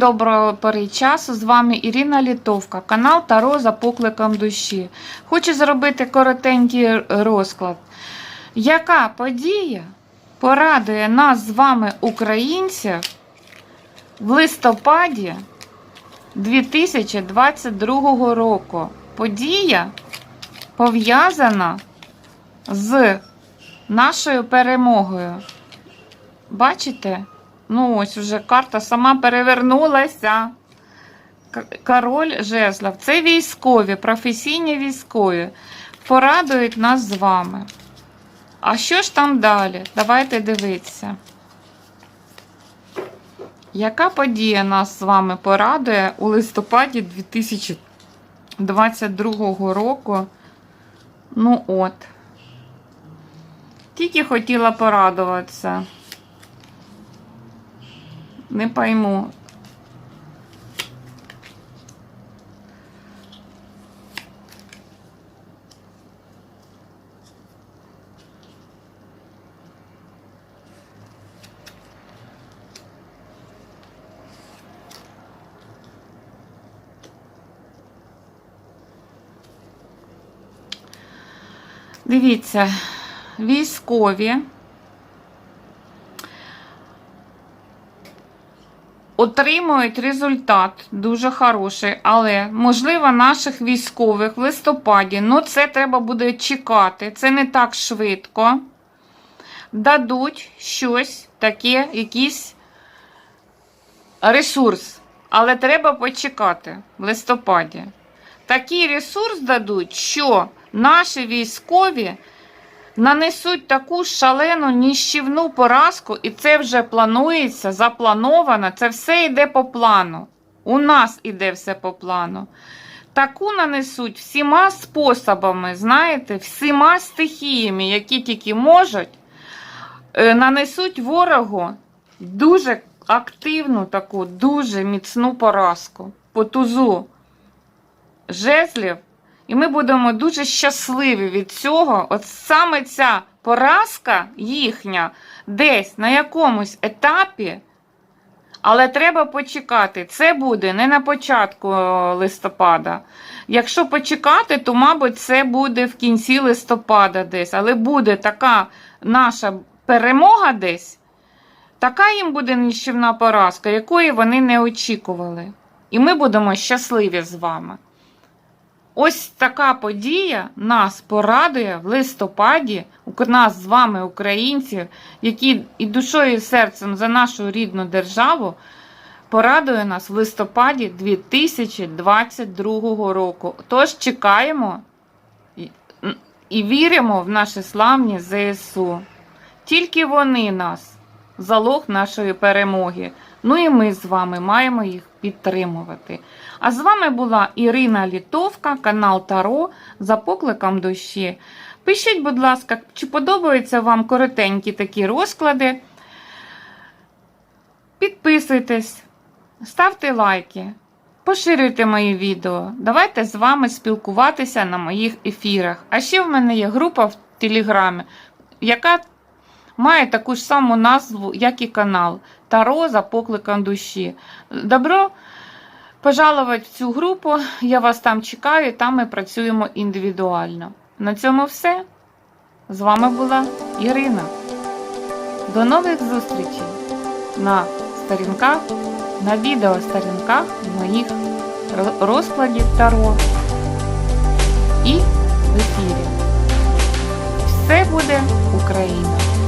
Доброго пори часу. З вами Ірина Літовка, канал Таро за покликом душі. Хочу зробити коротенький розклад. Яка подія порадує нас з вами, українців, в листопаді 2022 року? Подія пов'язана з нашою перемогою. Бачите? Ну, ось уже карта сама перевернулася. Король жезлов. Це військові, професійні військові. Порадують нас з вами. А що ж там далі? Давайте дивитися. Яка подія нас з вами порадує у листопаді 2022 року? Ну от. Тільки хотіла порадуватися. Не пойму. Дивіться, військові. отримують результат дуже хороший, але можливо наших військових в листопаді, ну це треба буде чекати, це не так швидко. Дадуть щось таке, якийсь ресурс, але треба почекати в листопаді. Такий ресурс дадуть, що наші військові нанесуть таку шалену ніщівну поразку, і це вже планується, заплановано. Це все йде по плану. У нас іде все по плану. Таку нанесуть всіма способами, знаєте, всіма стихіями, які тільки можуть, е, нанесуть ворогу дуже активну таку, дуже міцну поразку по тузу жезлів. І ми будемо дуже щасливі від цього. От саме ця поразка їхня десь на якомусь етапі, але треба почекати. Це буде не на початку листопада. Якщо почекати, то, мабуть, це буде в кінці листопада десь. Але буде така наша перемога десь, така їм буде ніщівна поразка, якої вони не очікували. І ми будемо щасливі з вами. Ось така подія нас порадує в листопаді, у нас з вами, українців, які і душою, і серцем за нашу рідну державу, порадує нас в листопаді 2022 року. Тож чекаємо і- віримо в наші славні ЗСУ. Тільки вони нас, залог нашої перемоги. Ну і ми з вами маємо їх підтримувати. А з вами була Ірина Літовка, канал Таро за покликом душі. Пишіть, будь ласка, чи подобаються вам коротенькі такі розклади. Підписуйтесь, ставте лайки, поширюйте мої відео. Давайте з вами спілкуватися на моїх ефірах. А ще в мене є група в Телеграмі, яка має таку ж саму назву, як і канал Таро за покликом душі. Добро пожаловать в цю групу. Я вас там чекаю, там ми працюємо індивідуально. На цьому все. З вами була Ірина. До нових зустрічей на сторінках, на відеосторінках моїх розкладів Таро і в ефірі. Все буде Україна!